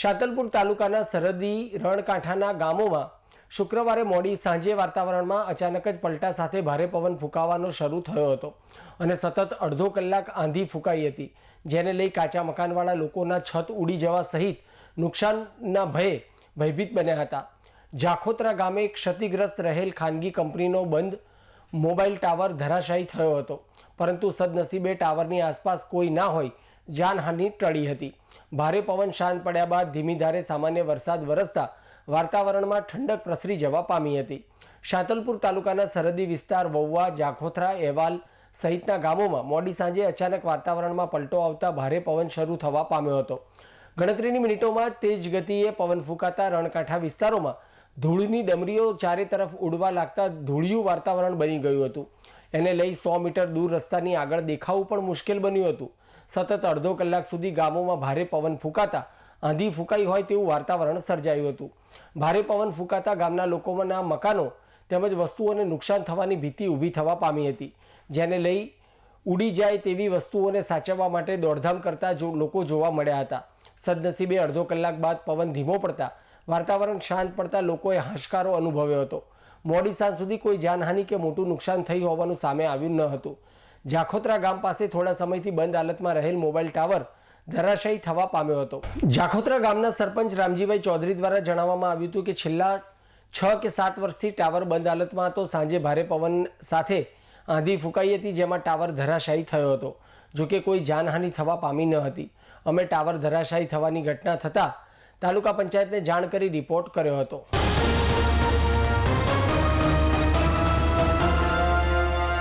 શાતલપુર તાલુકાના સરહદી રણકાંઠાના ગામોમાં શુક્રવારે મોડી સાંજે વાતાવરણમાં અચાનક જ પલટા સાથે ભારે પવન ફૂંકાવાનો શરૂ થયો હતો અને સતત અડધો કલાક આંધી ફૂંકાઈ હતી, જેને લઈ કાચા મકાનવાળા લોકોના છત ઉડી જવા સહિત નુકસાનના ભયે ભયભીત બન્યા હતા. જાખોત્રા ગામે ક્ષતિગ્રસ્ત રહેલ ખાનગી કંપનીનો બંધ મોબાઈલ ટાવર ધરાશાયી થયો હતો, પરંતુ સદનસીબે ટાવરની આસપાસ કોઈ ના હોય જાનહાનિ ટળી હતી. ભારે પવન શાંત પડ્યા બાદ ધીમી ધારે સામાન્ય વરસાદ વરસતા વાતાવરણમાં ઠંડક પ્રસરી જવા પામી હતી. શાતલપુર તાલુકાના સરહદી વિસ્તાર વૌવા, જાખોથરા અહેવાલ સહિતના ગામોમાં મોડી સાંજે અચાનક વાતાવરણમાં પલટો આવતા ભારે પવન શરૂ થવા પામ્યો હતો. ગણતરીની મિનિટોમાં તેજ ગતિએ પવન ફૂંકાતા રણકાંઠા વિસ્તારોમાં ધૂળની ડમરીઓ ચારે તરફ ઉડવા લાગતા ધૂળિયું વાતાવરણ બની ગયું હતું. એને લઈ સો મીટર દૂર રસ્તાની આગળ દેખાવું પણ મુશ્કેલ બન્યું હતું. સતત અડધો કલાક સુધી ગામોમાં ભારે પવન ફૂંકાતા આંધી ફૂંકાઈ હોય તેવું વાતાવરણ સર્જાયું હતું. ભારે પવન ફૂંકાતા ગામના લોકોના મકાનો તેમજ વસ્તુઓને નુકસાન થવાની ભીતિ ઊભી થવા પામી હતી, જેને લઈ ઉડી જાય તેવી વસ્તુઓને સાચવવા માટે દોડધામ કરતા જો લોકો જોવા મળ્યા હતા. સદનસીબે અડધો કલાક બાદ પવન ધીમો પડતા વાતાવરણ શાંત પડતા લોકોએ હાશકારો અનુભવ્યો હતો. મોડી સાંજ સુધી કોઈ જાનહાનિ કે મોટું નુકસાન થઈ હોવાનું સામે આવ્યું ન હતું. જાખોત્રા ગામ પાસે થોડા સમયથી બંધ હાલતમાં રહેલ મોબાઈલ ટાવર ધરાશાયી થવા પામ્યો હતો. જાખોત્રા ગામના સરપંચ રામજીભાઈ ચૌધરી દ્વારા જણાવવામાં આવ્યું હતું કે છેલ્લા છ કે સાત વર્ષથી ટાવર બંધ હાલતમાં હતો. સાંજે ભારે પવન સાથે આંધી ફૂંકાઈ હતી, જેમાં ટાવર ધરાશાયી થયો હતો. જોકે કોઈ જાનહાનિ થવા પામી ન હતી. અમે ટાવર ધરાશાયી થવાની ઘટના થતાં તાલુકા પંચાયતને જાણ કરી રિપોર્ટ કર્યો હતો.